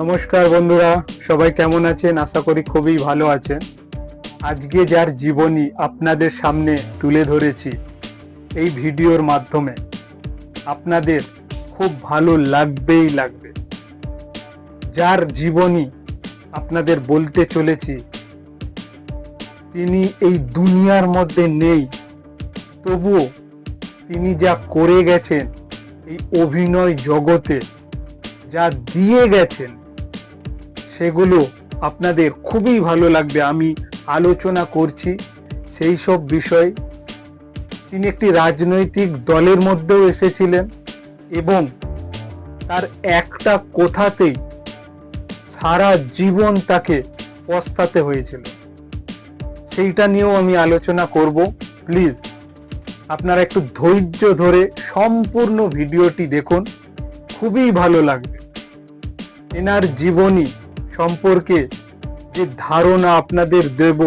নমস্কার বন্ধুরা, সবাই কেমন আছেন? আশা করি খুবই ভালো আছেন। আজকে যার জীবনী আপনাদের সামনে তুলে ধরেছি এই ভিডিওর মাধ্যমে, আপনাদের খুব ভালো লাগবেই লাগবে। যার জীবনী আপনাদের বলতে চলেছি, তিনি এই দুনিয়ার মধ্যে নেই, তবুও তিনি যা করে গেছেন, এই অভিনয় জগতে, যা দিয়ে গেছেন সেগুলো আপনাদের খুবই ভালো লাগবে, আমি আলোচনা করছি সেই সব বিষয়। তিনি একটি রাজনৈতিক দলের মধ্যেও এসেছিলেন এবং তার একটা কথাতেই সারা জীবন তাকে পস্তাতে হয়েছিল। সেইটা নিয়েও আমি আলোচনা করব। প্লিজ, আপনারা একটু ধৈর্য ধরে সম্পূর্ণ ভিডিওটি দেখুন। খুবই ভালো লাগবে। এনার জীবনী সম্পর্কে যে ধারণা আপনাদের দেব,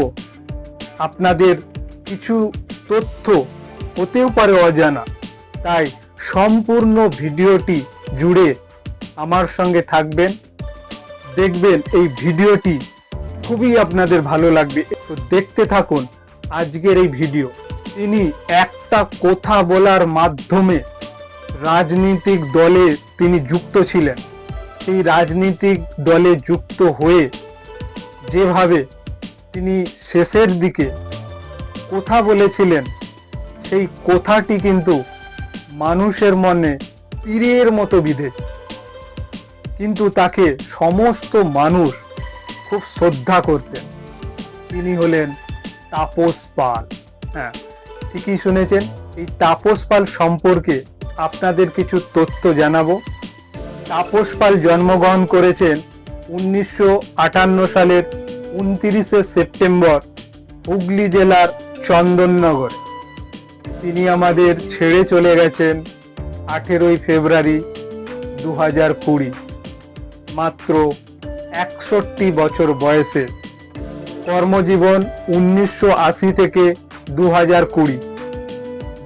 আপনাদের কিছু তথ্য হতেও পারে অজানা। তাই সম্পূর্ণ ভিডিওটি জুড়ে আমার সঙ্গে থাকবেন। দেখবেন এই ভিডিওটি খুবই আপনাদের ভালো লাগবে। তো দেখতে থাকুন আজকের এই ভিডিও। তিনি একটা কথা বলার মাধ্যমে রাজনৈতিক দলে তিনি যুক্ত ছিলেন। সেই রাজনৈতিক দলে যুক্ত হয়ে যেভাবে তিনি শেষের দিকে কথা বলেছিলেন, সেই কথাটি কিন্তু মানুষের মনে তীরের মতো বিঁধেছে কিন্তু তাকে সমস্ত মানুষ খুব শ্রদ্ধা করতেন। তিনি হলেন তাপস পাল। হ্যাঁ ঠিকই শুনেছেন। এই তাপস পাল সম্পর্কে আপনাদের কিছু তথ্য জানাব। তাপস পাল জন্মগ্রহণ করেছেন উনিশশো আটান্ন সালের উনতিরিশে সেপ্টেম্বর, হুগলি জেলার চন্দননগরে। তিনি আমাদের ছেড়ে চলে গেছেন আঠেরোই ফেব্রুয়ারি দু হাজার কুড়ি, মাত্র একষট্টি বছর বয়সে। কর্মজীবন উনিশশো আশি থেকে দু হাজার কুড়ি।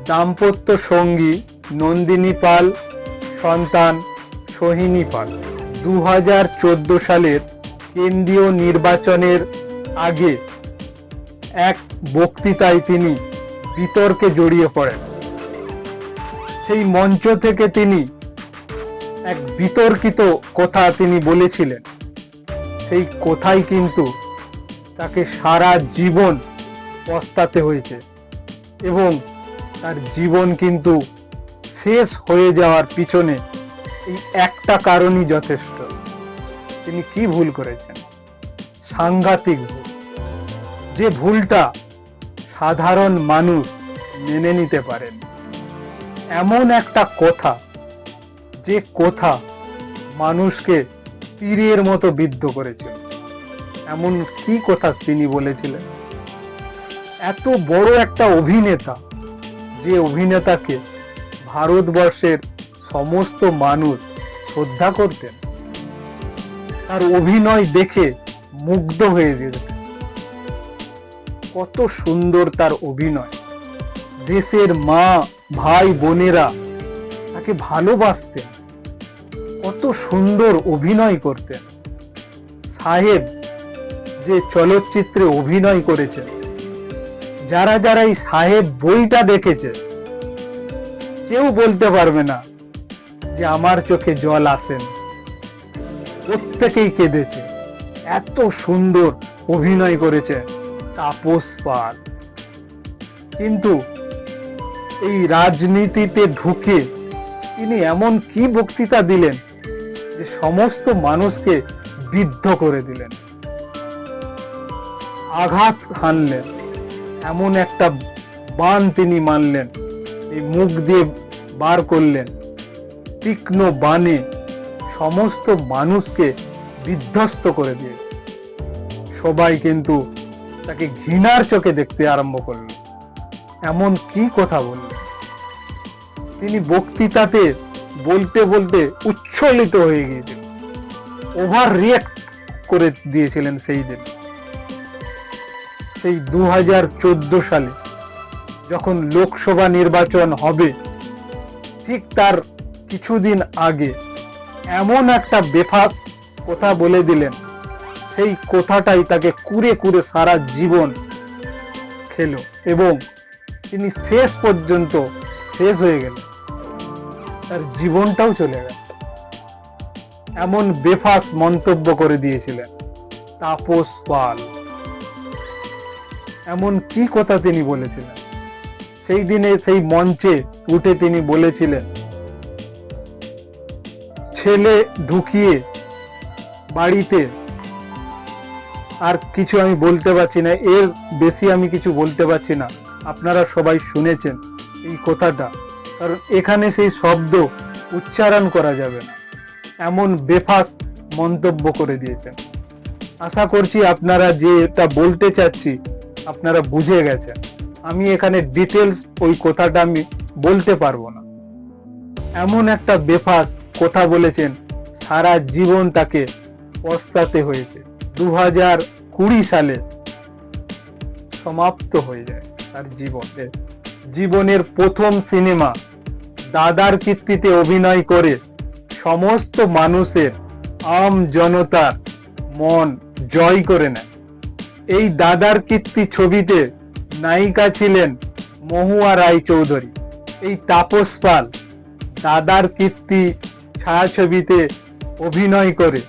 দাম্পত্য সঙ্গী নন্দিনী পাল, সন্তান সোহিনী পাল। দু হাজার চোদ্দ সালের কেন্দ্রীয় নির্বাচনের আগে এক বক্তৃতায় তিনি বিতর্কে জড়িয়ে পড়েন। সেই মঞ্চ থেকে তিনি এক বিতর্কিত কথা তিনি বলেছিলেন। সেই কথাই কিন্তু তাকে সারা জীবন পস্তাতে হয়েছে এবং তার জীবন কিন্তু শেষ হয়ে যাওয়ার পিছনে এই একটা কারণই যথেষ্ট। তিনি কি ভুল করেছেন? সাংঘাতিক ভুল। যে ভুলটা সাধারণ মানুষ মেনে নিতে পারেন। এমন একটা কথা, যে কথা মানুষকে তীরের মতো বিদ্ধ করেছিল এমন কি কথা তিনি বলেছিলেন? এত বড় একটা অভিনেতা, যে অভিনেতাকে ভারতবর্ষের সমস্ত মানুষ শ্রদ্ধা করতেন। তার অভিনয় দেখে মুগ্ধ হয়ে যেতেন। কত সুন্দর তার অভিনয়। দেশের মা, ভাই, বোনেরা তাকে ভালোবাসতেন। কত সুন্দর অভিনয় করতেন। সাহেব যে চলচ্চিত্রে অভিনয় করেছেন, যারা যারা এই সাহেব বইটা দেখেছে, কেউ বলতে পারবে না যে আমার চোখে জল আসেন প্রত্যেকেই কেঁদেছে। এত সুন্দর অভিনয় করেছে তাপস পাল। কিন্তু এই রাজনীতিতে ঢুকে তিনি এমন কি বক্তৃতা দিলেন যে সমস্ত মানুষকে বিদ্ধ করে দিলেন। আঘাত হানলেন। এমন একটা বান তিনি মানলেন। এই মুখ দিয়ে বার করলেন। তীক্ষ্ণ বানে সমস্ত মানুষকে বিধ্বস্ত করে দিয়ে। সবাই কিন্তু তাকে ঘৃণার চোখে দেখতে আরম্ভ করল। এমন কি কথা বললেন তিনি বক্তৃতাতে বলতে বলতে উচ্ছ্বলিত হয়ে গিয়েছিল ওভার রিয়েক্ট করে দিয়েছিলেন সেই দিন। সেই দু হাজার চোদ্দ সালে যখন লোকসভা নির্বাচন হবে, ঠিক তার কিছুদিন আগে এমন একটা বেফাস কথা বলে দিলেন। সেই কথাটাই তাকে কুরে কুরে সারা জীবন খেলো এবং তিনি শেষ পর্যন্ত শেষ হয়ে গেল তার জীবনটাও চলে গেল। এমন বেফাস মন্তব্য করে দিয়েছিলেন তাপস পাল। এমন কি কথা তিনি বলেছিলেন? সেই দিনে সেই মঞ্চে উঠে তিনি বলেছিলেন ছেলে ঢুকিয়ে বাড়িতে আর কিছু আমি বলতে পারছি না। এর বেশি আমি কিছু বলতে পারছি না। আপনারা সবাই শুনেছেন এই কথাটা। কারণ এখানে সেই শব্দ উচ্চারণ করা যাবে না। এমন বেফাস মন্তব্য করে দিয়েছেন। আশা করছি আপনারা যে এটা বলতে চাচ্ছি, আপনারা বুঝে গেছেন। আমি এখানে ডিটেলস ওই কথাটা আমি বলতে পারব না। এমন একটা বেফাস কথা বলেছেন, সারা জীবন তাকে পস্তাতে হয়েছে। দু হাজার কুড়ি সালে সমাপ্ত হয়ে যায় তার জীবনে। জীবনের প্রথম সিনেমা দাদার কীর্তিতে অভিনয় করে সমস্ত মানুষের আম জনতার মন জয় করে নেয়। এই দাদার কীর্তি ছবিতে নায়িকা ছিলেন মহুয়া রায় চৌধুরী এই তাপস পাল দাদার কীর্তি ছায়াছবিতে অভিনয় করে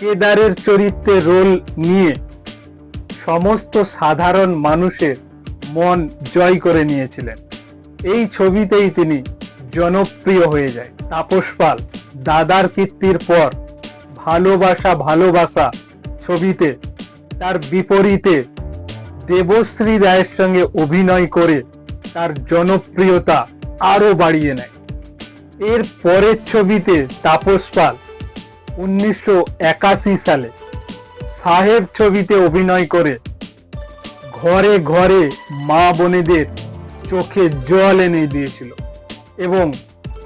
কেদারের চরিত্রে রোল নিয়ে সমস্ত সাধারণ মানুষের মন জয় করে নিয়েছিলেন। এই ছবিতেই তিনি জনপ্রিয় হয়ে যায়। তাপস পাল, দাদার কীর্তির পর ভালোবাসা ভালোবাসা ছবিতে তার বিপরীতে দেবশ্রী রায়ের সঙ্গে অভিনয় করে তার জনপ্রিয়তা আরও বাড়িয়ে নেয়। এর পরের ছবিতে তাপস পাল উনিশশো একাশি সালে সাহেব ছবিতে অভিনয় করে। ঘরে ঘরে মা বোনেদের চোখে জল এনে দিয়েছিল এবং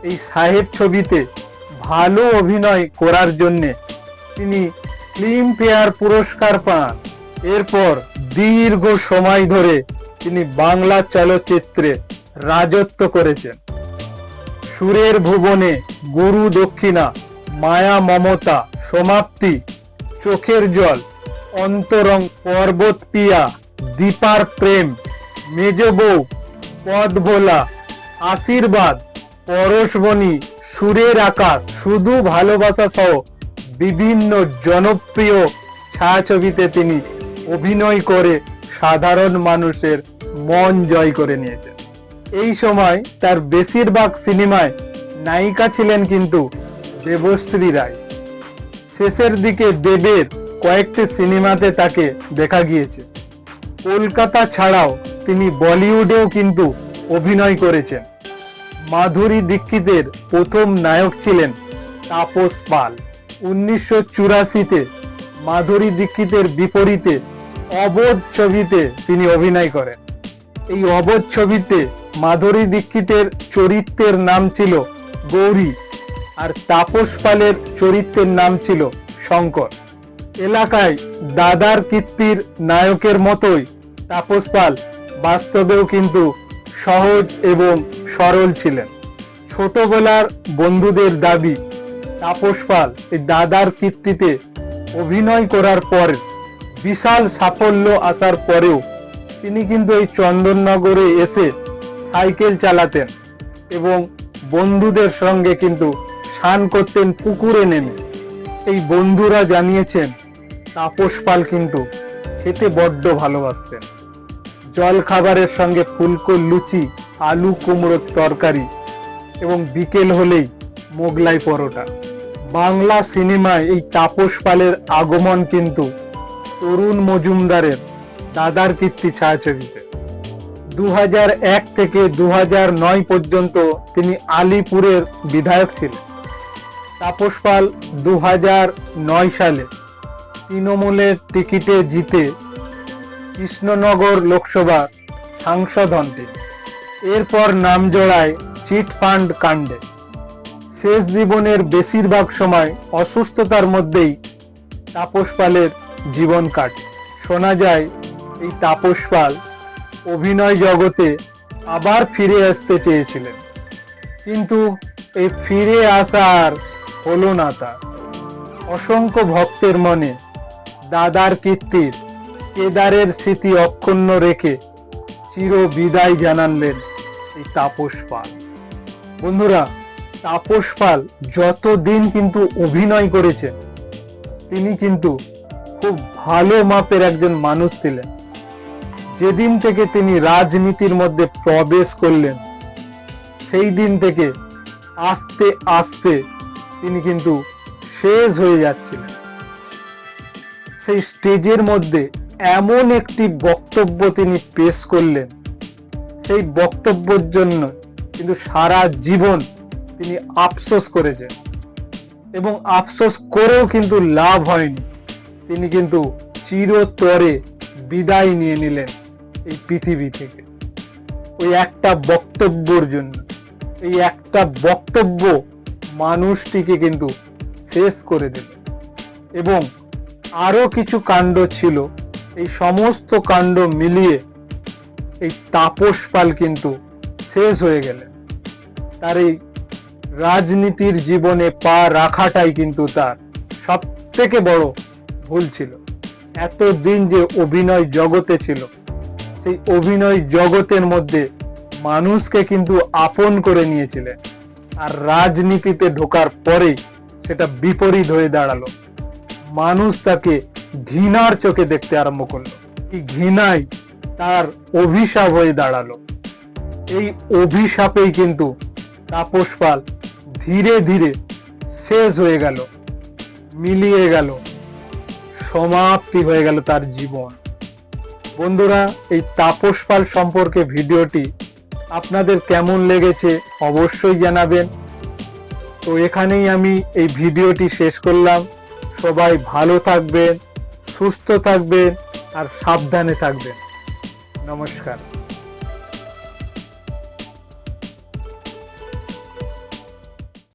এই সাহেব ছবিতে ভালো অভিনয় করার জন্যে তিনি ফিল্ম ফেয়ার পুরস্কার পান। এরপর দীর্ঘ সময় ধরে তিনি বাংলা চলচ্চিত্রে রাজত্ব করেছেন। সুরের ভুবনে গুরু দক্ষিণা, মায়া মমতা, সমাপ্তি, চোখের জল, অন্তরং পর্বত পিয়া, দীপার প্রেম, মেজ বউ, পদ ভোলা, আশীর্বাদ, পরশবনী, সুরের আকাশ, শুধু ভালোবাসা সহ বিভিন্ন জনপ্রিয় ছায়াছবিতে তিনি অভিনয় করে সাধারণ মানুষের মন জয় করে নিয়েছেন। এই সময় তার বেশিরভাগ সিনেমায় নায়িকা ছিলেন কিন্তু দেবশ্রী রায়। শেষের দিকে দেবের কয়েকটি সিনেমাতে তাকে দেখা গিয়েছে। কলকাতা ছাড়াও তিনি বলিউডেও কিন্তু অভিনয় করেছেন। মাধুরী দীক্ষিতের প্রথম নায়ক ছিলেন তাপস পাল। উনিশশো চুরাশিতে মাধুরী দীক্ষিতের বিপরীতে অবোধ ছবিতে তিনি অভিনয় করেন। এই অবোধ ছবিতে মাধুরী দীক্ষিতের চরিত্রের নাম ছিল গৌরী আর তাপস পালের চরিত্রের নাম ছিল শঙ্কর। এলাকায় দাদার কীর্তির নায়কের মতোই তাপস পাল বাস্তবেও কিন্তু সহজ এবং সরল ছিলেন। ছোটবেলার বন্ধুদের দাবি, তাপস পাল এই দাদার কীর্তিতে অভিনয় করার পর বিশাল সাফল্য আসার পরেও তিনি কিন্তু এই চন্দননগরে এসে সাইকেল চালাতেন এবং বন্ধুদের সঙ্গে কিন্তু স্নান করতেন পুকুরে নেমে। এই বন্ধুরা জানিয়েছেন, তাপস পাল কিন্তু খেতে বড্ড ভালোবাসতেন। জল খাবারের সঙ্গে ফুলকো লুচি, আলু কুমড়োর তরকারি এবং বিকেল হলেই মোগলাই পরোটা। বাংলা সিনেমায় এই তাপস পালের আগমন কিন্তু তরুণ মজুমদারের দাদার কীর্তি ছায়াছবিতে। দু থেকে দু পর্যন্ত তিনি আলিপুরের বিধায়ক ছিলেন। তাপস পাল দু সালে তৃণমূলের টিকিটে জিতে কৃষ্ণনগর লোকসভা সাংসদ হন তিনি। এরপর নাম জড়ায় চিট ফান্ড কাণ্ডে। শেষ জীবনের বেশিরভাগ সময় অসুস্থতার মধ্যেই তাপস পালের জীবন কাটে। শোনা যায়, এই তাপস পাল অভিনয় জগতে আবার ফিরে আসতে চেয়েছিলেন। কিন্তু এই ফিরে আসার হলো না তার অসংখ্য ভক্তের মনে দাদার কীর্তির কেদারের স্মৃতি অক্ষুণ্ণ রেখে চির বিদায় জানালেন এই তাপস পাল। বন্ধুরা, তাপস পাল যতদিন কিন্তু অভিনয় করেছেন, তিনি কিন্তু খুব ভালো মাপের একজন মানুষ ছিলেন। যেদিন থেকে তিনি রাজনীতির মধ্যে প্রবেশ করলেন, সেই দিন থেকে আস্তে আস্তে তিনি কিন্তু শেষ হয়ে যাচ্ছিলেন। সেই স্টেজের মধ্যে এমন একটি বক্তব্য তিনি পেশ করলেন, সেই বক্তব্যের জন্য কিন্তু সারা জীবন তিনি আফসোস করেছেন এবং আফসোস করেও কিন্তু লাভ হয়নি। তিনি কিন্তু চিরতরে বিদায় নিয়ে নিলেন। এই পৃথিবী থেকে। ওই একটা বক্তব্যর জন্য, এই একটা বক্তব্য মানুষটিকে কিন্তু শেষ করে দিল এবং আরও কিছু কাণ্ড ছিল, এই সমস্ত কাণ্ড মিলিয়ে এই তাপস পাল কিন্তু শেষ হয়ে গেলেন। তার এই রাজনীতির জীবনে পা রাখাটাই কিন্তু তার সব থেকে বড় ভুল ছিল। এতদিন যে অভিনয় জগতে ছিল সেই অভিনয় জগতের মধ্যে মানুষকে কিন্তু আপন করে নিয়েছিলেন। আর রাজনীতিতে ঢোকার পরে সেটা বিপরীত হয়ে দাঁড়াল। মানুষ তাকে ঘৃণার চোখে দেখতে আরম্ভ করল। এই ঘৃণাই তার অভিশাপ হয়ে দাঁড়াল। এই অভিশাপেই কিন্তু তাপস পাল ধীরে ধীরে শেষ হয়ে গেল, মিলিয়ে গেল, সমাপ্তি হয়ে গেল তার জীবন। বন্ধুরা, এই তাপস পাল সম্পর্কে ভিডিওটি আপনাদের কেমন লেগেছে অবশ্যই জানাবেন। তো এখানেই আমি এই ভিডিওটি শেষ করলাম। সবাই ভালো থাকবেন, সুস্থ থাকবেন আর সাবধানে থাকবেন। নমস্কার।